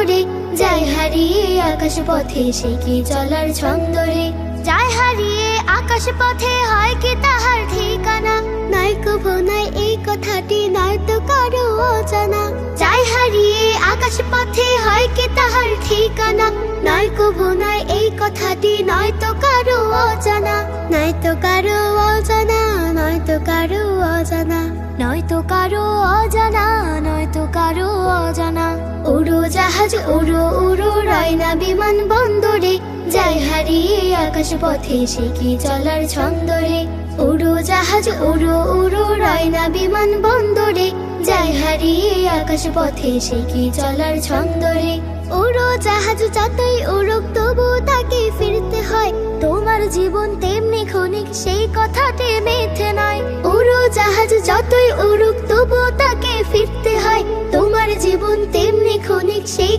বন্দরে যায় হারিয়ে আকাশ পথে সে কি চলার ছন্দরে? যায় হারিয়ে আকাশ পথে হয় কি তাহার ঠিকানা? নাই কভো, নাই এই কথাটি নয় তো কারও অজানা। যায় হারিয়ে আকাশ পথে হয় কি তাহার ঠিকানা? নয় কভো, নাই এই কথাটি নয় তো কারও অজানা। নয় তো কারও অজানা নয় তো কারও অজানা। নয় তো কারও অজানা নয় তো কারও জাহাজ উড়ো উড়ো রয়না বিমান বন্দরে। যাই হারিয়ে আকাশ পথে, সে কি চলার ছন্দরে? উড়ো জাহাজ, উড়ো উড়ো রয়না বিমান বন্দরে। যাই হারিয়ে আকাশ পথে, সে কি চলার ছন্দরে? উড়ো জাহাজ যতই উড়ুক, তবু তাকে ফিরতে হয়। তোমার জীবন তেমনি ক্ষণিক, সেই কথাতে মেথে তেমনি ক্ষণিক সেই